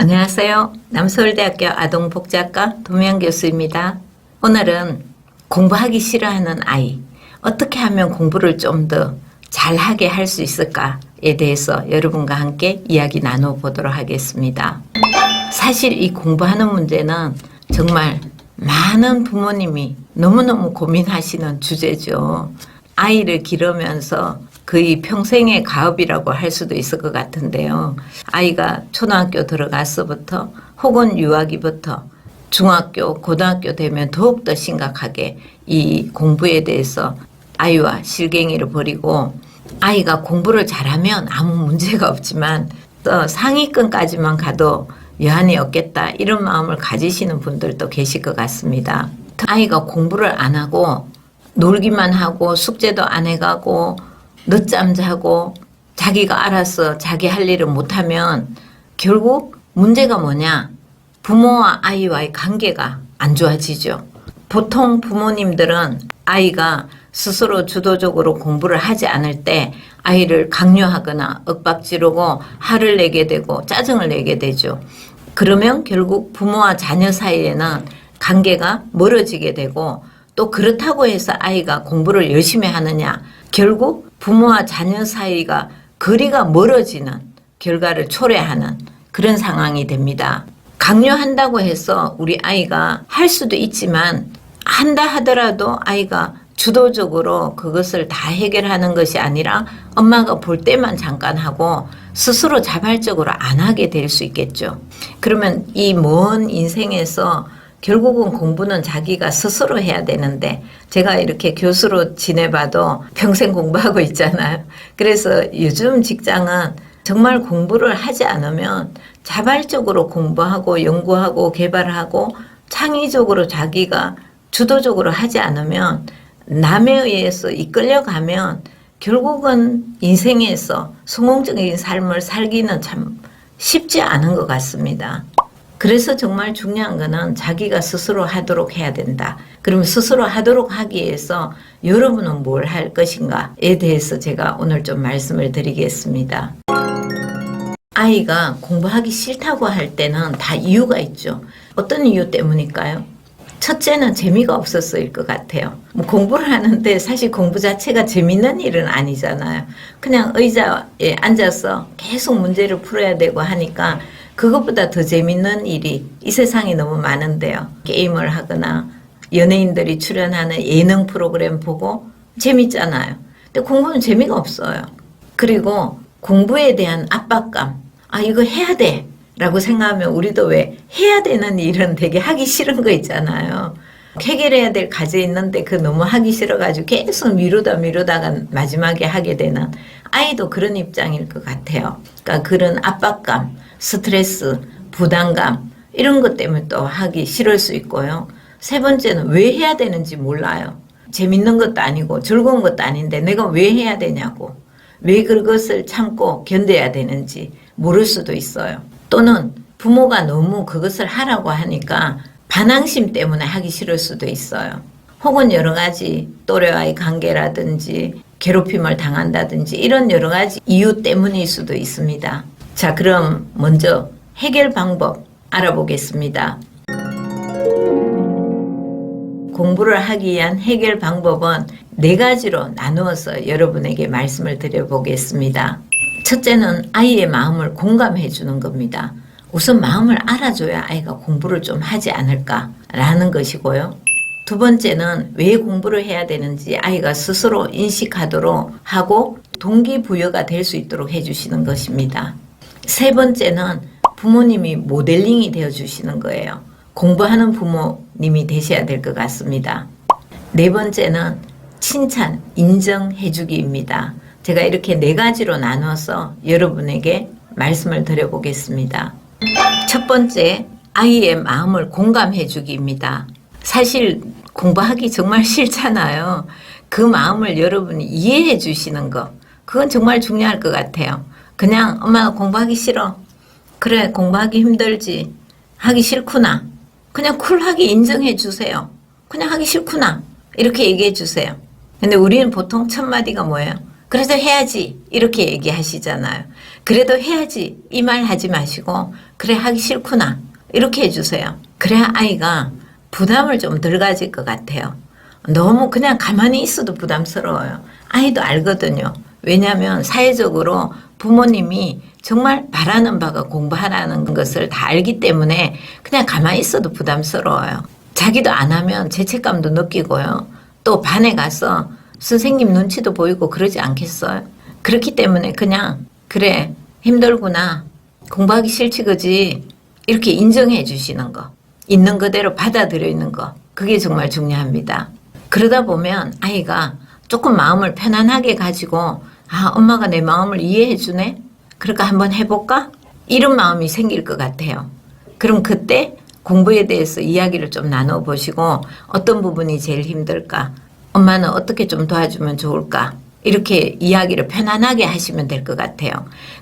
안녕하세요. 남서울대학교 아동복지학과 도미양 교수입니다. 오늘은 공부하기 싫어하는 아이, 어떻게 하면 공부를 좀 더 잘하게 할 수 있을까에 대해서 여러분과 함께 이야기 나눠보도록 하겠습니다. 사실 이 공부하는 문제는 정말 많은 부모님이 너무너무 고민하시는 주제죠. 아이를 기르면서 거의 평생의 가업이라고 할 수도 있을 것 같은데요. 아이가 초등학교 들어가서부터 혹은 유아기부터 중학교, 고등학교 되면 더욱더 심각하게 이 공부에 대해서 아이와 실갱이를 벌이고 아이가 공부를 잘하면 아무 문제가 없지만 또 상위권까지만 가도 여한이 없겠다 이런 마음을 가지시는 분들도 계실 것 같습니다. 아이가 공부를 안 하고 놀기만 하고 숙제도 안 해가고 늦잠 자고 자기가 알아서 자기 할 일을 못하면 결국 문제가 뭐냐 부모와 아이와의 관계가 안 좋아지죠. 보통 부모님들은 아이가 스스로 주도적으로 공부를 하지 않을 때 아이를 강요하거나 윽박지르고 화를 내게 되고 짜증을 내게 되죠. 그러면 결국 부모와 자녀 사이에는 관계가 멀어지게 되고 또 그렇다고 해서 아이가 공부를 열심히 하느냐 결국 부모와 자녀 사이가 거리가 멀어지는 결과를 초래하는 그런 상황이 됩니다. 강요한다고 해서 우리 아이가 할 수도 있지만 한다 하더라도 아이가 주도적으로 그것을 다 해결하는 것이 아니라 엄마가 볼 때만 잠깐 하고 스스로 자발적으로 안 하게 될 수 있겠죠. 그러면 이 먼 인생에서 결국은 공부는 자기가 스스로 해야 되는데 제가 이렇게 교수로 지내봐도 평생 공부하고 있잖아요. 그래서 요즘 직장은 정말 공부를 하지 않으면 자발적으로 공부하고 연구하고 개발하고 창의적으로 자기가 주도적으로 하지 않으면 남에 의해서 이끌려가면 결국은 인생에서 성공적인 삶을 살기는 참 쉽지 않은 것 같습니다. 그래서 정말 중요한 거는 자기가 스스로 하도록 해야 된다. 그러면 스스로 하도록 하기 위해서 여러분은 뭘 할 것인가에 대해서 제가 오늘 좀 말씀을 드리겠습니다. 아이가 공부하기 싫다고 할 때는 다 이유가 있죠. 어떤 이유 때문일까요? 첫째는 재미가 없었을 것 같아요. 뭐 공부를 하는데 사실 공부 자체가 재밌는 일은 아니잖아요. 그냥 의자에 앉아서 계속 문제를 풀어야 되고 하니까 그것보다 더 재밌는 일이 이 세상에 너무 많은데요. 게임을 하거나 연예인들이 출연하는 예능 프로그램 보고 재밌잖아요. 근데 공부는 재미가 없어요. 그리고 공부에 대한 압박감. 아, 이거 해야 돼. 라고 생각하면 우리도 왜 해야 되는 일은 되게 하기 싫은 거 있잖아요. 해결해야 될 과제 있는데 그 너무 하기 싫어가지고 계속 미루다 미루다가 마지막에 하게 되는 아이도 그런 입장일 것 같아요. 그러니까 그런 압박감, 스트레스, 부담감 이런 것 때문에 또 하기 싫을 수 있고요. 세 번째는 왜 해야 되는지 몰라요. 재밌는 것도 아니고 즐거운 것도 아닌데 내가 왜 해야 되냐고. 왜 그것을 참고 견뎌야 되는지 모를 수도 있어요. 또는 부모가 너무 그것을 하라고 하니까 반항심 때문에 하기 싫을 수도 있어요. 혹은 여러 가지 또래와의 관계라든지 괴롭힘을 당한다든지 이런 여러 가지 이유 때문일 수도 있습니다. 자, 그럼 먼저 해결 방법 알아보겠습니다. 공부를 하기 위한 해결 방법은 네 가지로 나누어서 여러분에게 말씀을 드려보겠습니다. 첫째는 아이의 마음을 공감해 주는 겁니다. 우선 마음을 알아줘야 아이가 공부를 좀 하지 않을까라는 것이고요. 두 번째는 왜 공부를 해야 되는지 아이가 스스로 인식하도록 하고 동기부여가 될 수 있도록 해주시는 것입니다. 세 번째는 부모님이 모델링이 되어 주시는 거예요. 공부하는 부모님이 되셔야 될 것 같습니다. 네 번째는 칭찬, 인정해 주기입니다. 제가 이렇게 네 가지로 나눠서 여러분에게 말씀을 드려보겠습니다. 첫 번째, 아이의 마음을 공감해 주기입니다. 사실 공부하기 정말 싫잖아요. 그 마음을 여러분이 이해해 주시는 거. 그건 정말 중요할 것 같아요. 그냥 엄마가 공부하기 싫어. 그래, 공부하기 힘들지. 하기 싫구나. 그냥 쿨하게 인정해 주세요. 그냥 하기 싫구나. 이렇게 얘기해 주세요. 근데 우리는 보통 첫 마디가 뭐예요? 그래도 해야지. 이렇게 얘기하시잖아요. 그래도 해야지. 이 말 하지 마시고, 그래 하기 싫구나 이렇게 해주세요. 그래야 아이가 부담을 좀 덜 가질 것 같아요. 너무 그냥 가만히 있어도 부담스러워요. 아이도 알거든요. 왜냐하면 사회적으로 부모님이 정말 바라는 바가 공부하라는 것을 다 알기 때문에 그냥 가만히 있어도 부담스러워요. 자기도 안 하면 죄책감도 느끼고요. 또 반에 가서 선생님 눈치도 보이고 그러지 않겠어요? 그렇기 때문에 그냥 그래 힘들구나 공부하기 싫지 그지 이렇게 인정해 주시는 거 있는 그대로 받아들이는 거 그게 정말 중요합니다. 그러다 보면 아이가 조금 마음을 편안하게 가지고 아 엄마가 내 마음을 이해해 주네 그러니까 한번 해볼까 이런 마음이 생길 것 같아요. 그럼 그때 공부에 대해서 이야기를 좀 나눠보시고 어떤 부분이 제일 힘들까 엄마는 어떻게 좀 도와주면 좋을까 이렇게 이야기를 편안하게 하시면 될 것 같아요.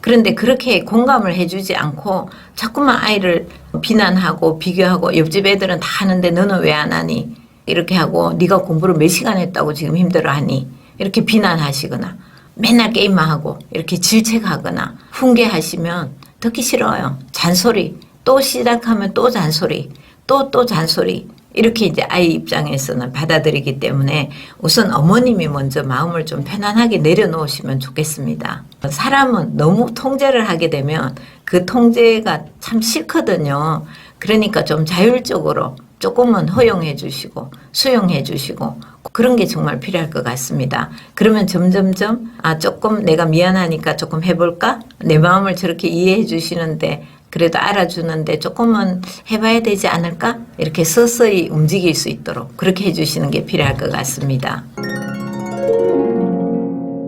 그런데 그렇게 공감을 해주지 않고 자꾸만 아이를 비난하고 비교하고 옆집 애들은 다 하는데 너는 왜 안 하니? 이렇게 하고 네가 공부를 몇 시간 했다고 지금 힘들어하니? 이렇게 비난하시거나 맨날 게임만 하고 이렇게 질책하거나 훈계하시면 듣기 싫어요. 잔소리 또 시작하면 또 잔소리 또 또 잔소리 이렇게 이제 아이 입장에서는 받아들이기 때문에 우선 어머님이 먼저 마음을 좀 편안하게 내려놓으시면 좋겠습니다. 사람은 너무 통제를 하게 되면 그 통제가 참 싫거든요. 그러니까 좀 자율적으로 조금은 허용해 주시고 수용해 주시고 그런 게 정말 필요할 것 같습니다. 그러면 점점점 아 조금 내가 미안하니까 조금 해볼까? 내 마음을 저렇게 이해해 주시는데 그래도 알아주는데 조금은 해봐야 되지 않을까? 이렇게 서서히 움직일 수 있도록 그렇게 해주시는 게 필요할 것 같습니다.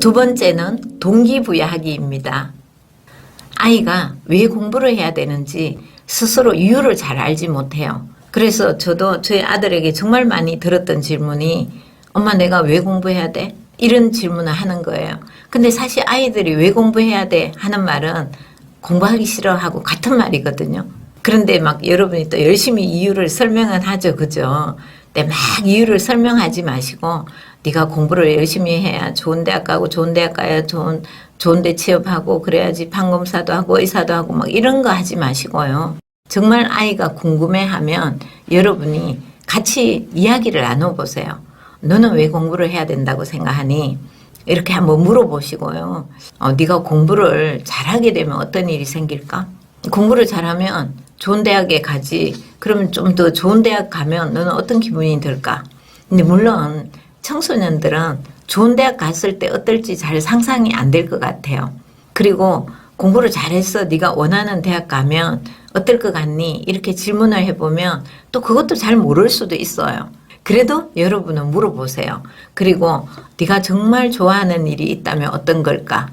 두 번째는 동기부여하기입니다. 아이가 왜 공부를 해야 되는지 스스로 이유를 잘 알지 못해요. 그래서 저도 저희 아들에게 정말 많이 들었던 질문이 엄마 내가 왜 공부해야 돼? 이런 질문을 하는 거예요. 근데 사실 아이들이 왜 공부해야 돼? 하는 말은 공부하기 싫어하고 같은 말이거든요. 그런데 막 여러분이 또 열심히 이유를 설명은 하죠. 그죠? 근데 막 이유를 설명하지 마시고 네가 공부를 열심히 해야 좋은 대학 가고 좋은 대학 가야 좋은 좋은 데 취업하고 그래야지 판검사도 하고 의사도 하고 막 이런 거 하지 마시고요. 정말 아이가 궁금해하면 여러분이 같이 이야기를 나눠보세요. 너는 왜 공부를 해야 된다고 생각하니? 이렇게 한번 물어보시고요. 어, 네가 공부를 잘하게 되면 어떤 일이 생길까? 공부를 잘하면 좋은 대학에 가지. 그러면 좀 더 좋은 대학 가면 너는 어떤 기분이 들까? 근데 물론 청소년들은 좋은 대학 갔을 때 어떨지 잘 상상이 안 될 것 같아요. 그리고 공부를 잘해서 네가 원하는 대학 가면 어떨 것 같니? 이렇게 질문을 해보면 또 그것도 잘 모를 수도 있어요. 그래도 여러분은 물어보세요. 그리고 네가 정말 좋아하는 일이 있다면 어떤 걸까?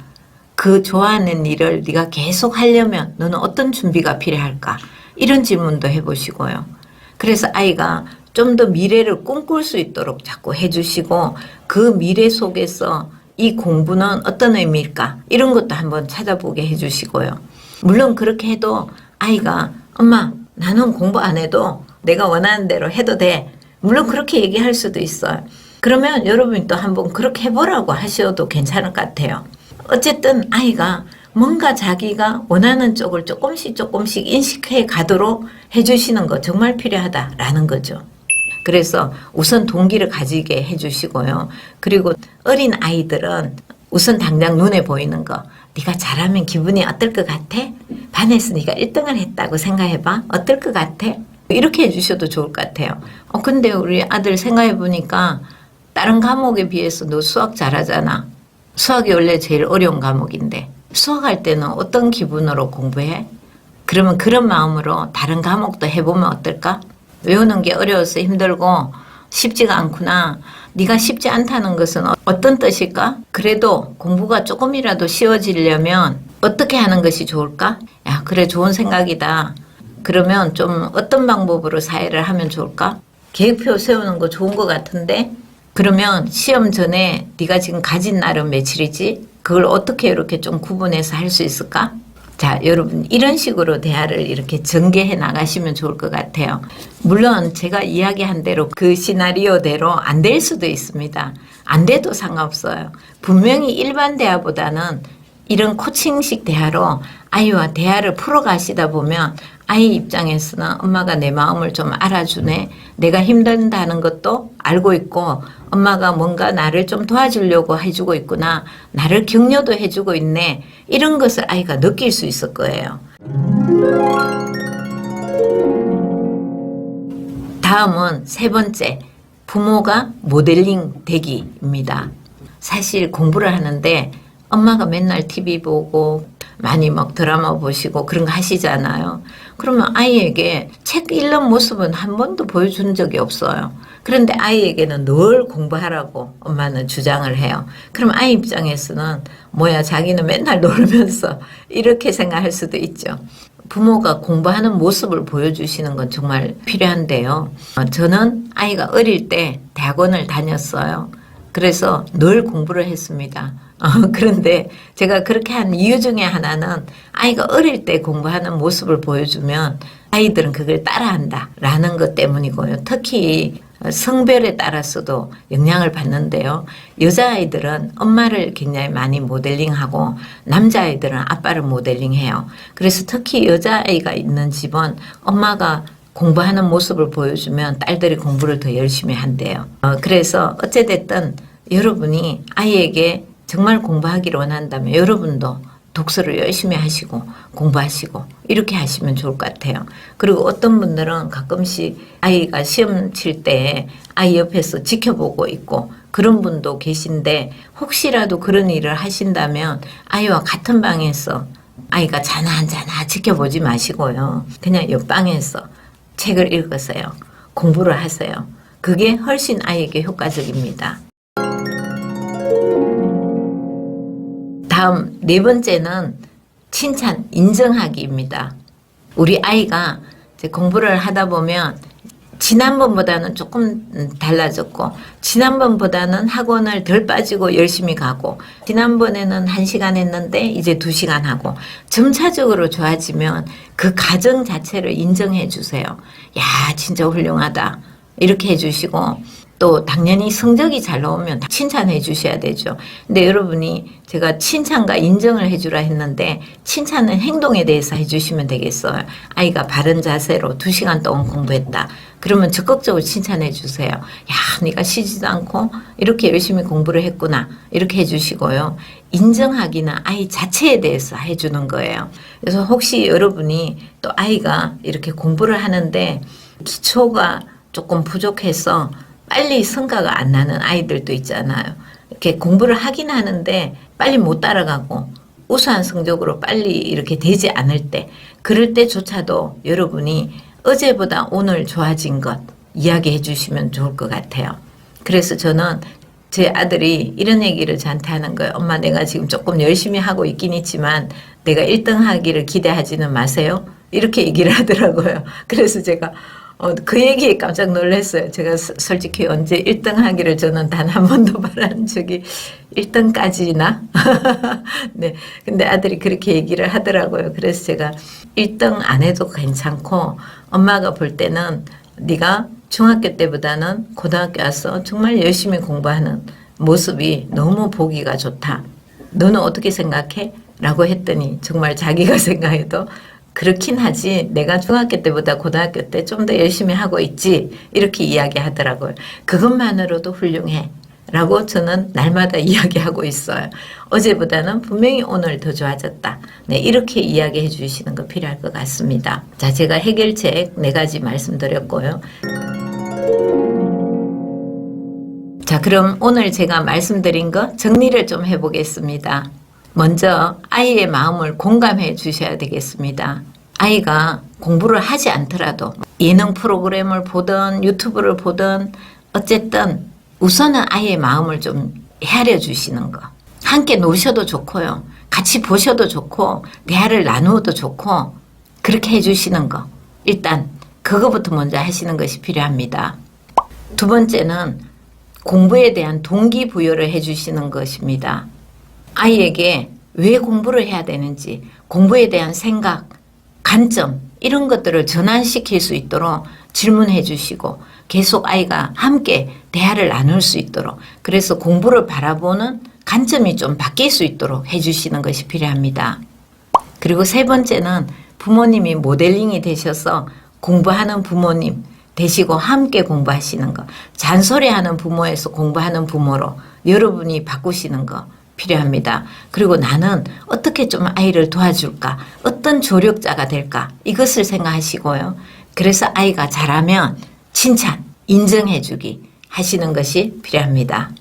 그 좋아하는 일을 네가 계속 하려면 너는 어떤 준비가 필요할까? 이런 질문도 해보시고요. 그래서 아이가 좀 더 미래를 꿈꿀 수 있도록 자꾸 해주시고 그 미래 속에서 이 공부는 어떤 의미일까? 이런 것도 한번 찾아보게 해주시고요. 물론 그렇게 해도 아이가 엄마 나는 공부 안 해도 내가 원하는 대로 해도 돼. 물론 그렇게 얘기할 수도 있어요. 그러면 여러분이 또 한번 그렇게 해보라고 하셔도 괜찮을 것 같아요. 어쨌든 아이가 뭔가 자기가 원하는 쪽을 조금씩 조금씩 인식해 가도록 해주시는 거 정말 필요하다라는 거죠. 그래서 우선 동기를 가지게 해주시고요. 그리고 어린 아이들은 우선 당장 눈에 보이는 거. 네가 잘하면 기분이 어떨 것 같아? 반에서 네가 1등을 했다고 생각해봐. 어떨 것 같아? 이렇게 해주셔도 좋을 것 같아요. 어, 근데 우리 아들 생각해보니까 다른 과목에 비해서 너 수학 잘하잖아. 수학이 원래 제일 어려운 과목인데 수학할 때는 어떤 기분으로 공부해? 그러면 그런 마음으로 다른 과목도 해보면 어떨까? 외우는 게 어려워서 힘들고 쉽지가 않구나. 네가 쉽지 않다는 것은 어떤 뜻일까? 그래도 공부가 조금이라도 쉬워지려면 어떻게 하는 것이 좋을까? 야, 그래 좋은 생각이다. 그러면 좀 어떤 방법으로 사회를 하면 좋을까? 계획표 세우는 거 좋은 것 같은데 그러면 시험 전에 네가 지금 가진 날은 며칠이지? 그걸 어떻게 이렇게 좀 구분해서 할 수 있을까? 자, 여러분 이런 식으로 대화를 이렇게 전개해 나가시면 좋을 것 같아요. 물론 제가 이야기한 대로 그 시나리오대로 안 될 수도 있습니다. 안 돼도 상관없어요. 분명히 일반 대화보다는 이런 코칭식 대화로 아이와 대화를 풀어가시다 보면 아이 입장에서는 엄마가 내 마음을 좀 알아주네. 내가 힘든다는 것도 알고 있고 엄마가 뭔가 나를 좀 도와주려고 해주고 있구나. 나를 격려도 해주고 있네. 이런 것을 아이가 느낄 수 있을 거예요. 다음은 세 번째. 부모가 모델링 되기입니다. 사실 공부를 하는데 엄마가 맨날 TV 보고 많이 막 드라마 보시고 그런 거 하시잖아요. 그러면 아이에게 책 읽는 모습은 한 번도 보여준 적이 없어요. 그런데 아이에게는 늘 공부하라고 엄마는 주장을 해요. 그럼 아이 입장에서는 뭐야 자기는 맨날 놀면서 이렇게 생각할 수도 있죠. 부모가 공부하는 모습을 보여주시는 건 정말 필요한데요. 어, 저는 아이가 어릴 때 대학원을 다녔어요. 그래서 늘 공부를 했습니다. 어, 그런데 제가 그렇게 한 이유 중에 하나는 아이가 어릴 때 공부하는 모습을 보여주면 아이들은 그걸 따라한다 라는 것 때문이고요. 특히 성별에 따라서도 영향을 받는데요. 여자아이들은 엄마를 굉장히 많이 모델링하고 남자아이들은 아빠를 모델링해요. 그래서 특히 여자아이가 있는 집은 엄마가 공부하는 모습을 보여주면 딸들이 공부를 더 열심히 한대요. 어, 그래서 어찌됐든 여러분이 아이에게 정말 공부하기를 원한다면 여러분도 독서를 열심히 하시고 공부하시고 이렇게 하시면 좋을 것 같아요. 그리고 어떤 분들은 가끔씩 아이가 시험 칠 때 아이 옆에서 지켜보고 있고 그런 분도 계신데 혹시라도 그런 일을 하신다면 아이와 같은 방에서 아이가 자나 안 자나 지켜보지 마시고요. 그냥 옆방에서 책을 읽으세요. 공부를 하세요. 그게 훨씬 아이에게 효과적입니다. 다음 네 번째는 칭찬, 인정하기입니다. 우리 아이가 공부를 하다 보면 지난번보다는 조금 달라졌고 지난번보다는 학원을 덜 빠지고 열심히 가고 지난번에는 한시간 했는데 이제 두시간 하고 점차적으로 좋아지면 그 과정 자체를 인정해 주세요. 야, 진짜 훌륭하다. 이렇게 해 주시고 또 당연히 성적이 잘 나오면 칭찬해 주셔야 되죠. 근데 여러분이 제가 칭찬과 인정을 해주라 했는데 칭찬은 행동에 대해서 해주시면 되겠어요. 아이가 바른 자세로 두 시간 동안 공부했다. 그러면 적극적으로 칭찬해 주세요. 야, 네가 쉬지도 않고 이렇게 열심히 공부를 했구나. 이렇게 해주시고요. 인정하기는 아이 자체에 대해서 해주는 거예요. 그래서 혹시 여러분이 또 아이가 이렇게 공부를 하는데 기초가 조금 부족해서 빨리 성과가 안 나는 아이들도 있잖아요. 이렇게 공부를 하긴 하는데 빨리 못 따라가고 우수한 성적으로 빨리 이렇게 되지 않을 때 그럴 때조차도 여러분이 어제보다 오늘 좋아진 것 이야기해 주시면 좋을 것 같아요. 그래서 저는 제 아들이 이런 얘기를 저한테 하는 거예요. 엄마 내가 지금 조금 열심히 하고 있긴 있지만 내가 1등 하기를 기대하지는 마세요. 이렇게 얘기를 하더라고요. 그래서 제가 어, 그 얘기에 깜짝 놀랐어요. 제가 서- 솔직히 언제 1등 하기를 저는 단 한 번도 바란 적이 1등까지나? 네. 근데 아들이 그렇게 얘기를 하더라고요. 그래서 제가 1등 안 해도 괜찮고 엄마가 볼 때는 네가 중학교 때보다는 고등학교 와서 정말 열심히 공부하는 모습이 너무 보기가 좋다. 너는 어떻게 생각해? 라고 했더니 정말 자기가 생각해도 그렇긴 하지. 내가 중학교 때보다 고등학교 때 좀 더 열심히 하고 있지. 이렇게 이야기하더라고요. 그것만으로도 훌륭해. 라고 저는 날마다 이야기하고 있어요. 어제보다는 분명히 오늘 더 좋아졌다. 네, 이렇게 이야기해 주시는 거 필요할 것 같습니다. 자, 제가 해결책 네 가지 말씀드렸고요. 자, 그럼 오늘 제가 말씀드린 거 정리를 좀 해보겠습니다. 먼저 아이의 마음을 공감해 주셔야 되겠습니다. 아이가 공부를 하지 않더라도 예능 프로그램을 보든 유튜브를 보든 어쨌든 우선은 아이의 마음을 좀 헤아려 주시는 거. 함께 노셔도 좋고요. 같이 보셔도 좋고 대화를 나누어도 좋고 그렇게 해주시는 거. 일단 그거부터 먼저 하시는 것이 필요합니다. 두 번째는 공부에 대한 동기부여를 해주시는 것입니다. 아이에게 왜 공부를 해야 되는지, 공부에 대한 생각, 관점, 이런 것들을 전환시킬 수 있도록 질문해 주시고, 계속 아이가 함께 대화를 나눌 수 있도록, 그래서 공부를 바라보는 관점이 좀 바뀔 수 있도록 해주시는 것이 필요합니다. 그리고 세 번째는 부모님이 모델링이 되셔서 공부하는 부모님 되시고 함께 공부하시는 거. 잔소리하는 부모에서 공부하는 부모로 여러분이 바꾸시는 거 필요합니다. 그리고 나는 어떻게 좀 아이를 도와줄까? 어떤 조력자가 될까? 이것을 생각하시고요. 그래서 아이가 잘하면 칭찬, 인정해주기 하시는 것이 필요합니다.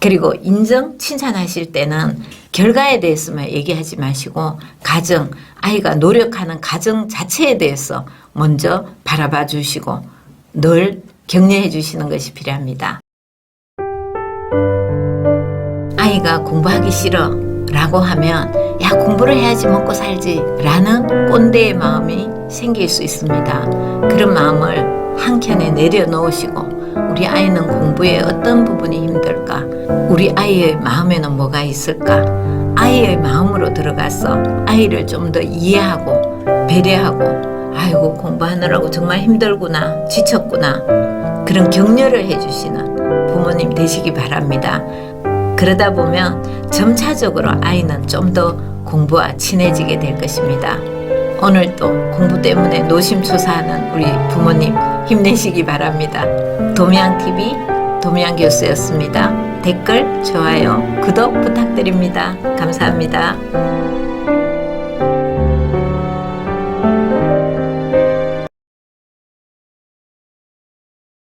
그리고 인정, 칭찬하실 때는 결과에 대해서만 얘기하지 마시고 가정, 아이가 노력하는 가정 자체에 대해서 먼저 바라봐 주시고 늘 격려해 주시는 것이 필요합니다. 아이가 공부하기 싫어 라고 하면 야 공부를 해야지 먹고 살지 라는 꼰대의 마음이 생길 수 있습니다. 그런 마음을 한켠에 내려놓으시고 우리 아이는 공부에 어떤 부분이 힘들까? 우리 아이의 마음에는 뭐가 있을까? 아이의 마음으로 들어가서 아이를 좀 더 이해하고 배려하고 아이고 공부하느라고 정말 힘들구나 지쳤구나 그런 격려를 해주시는 부모님 되시기 바랍니다. 그러다 보면 점차적으로 아이는 좀 더 공부와 친해지게 될 것입니다. 오늘도 공부 때문에 노심초사하는 우리 부모님 힘내시기 바랍니다. 도미양TV 도미양 교수였습니다. 댓글, 좋아요, 구독 부탁드립니다. 감사합니다.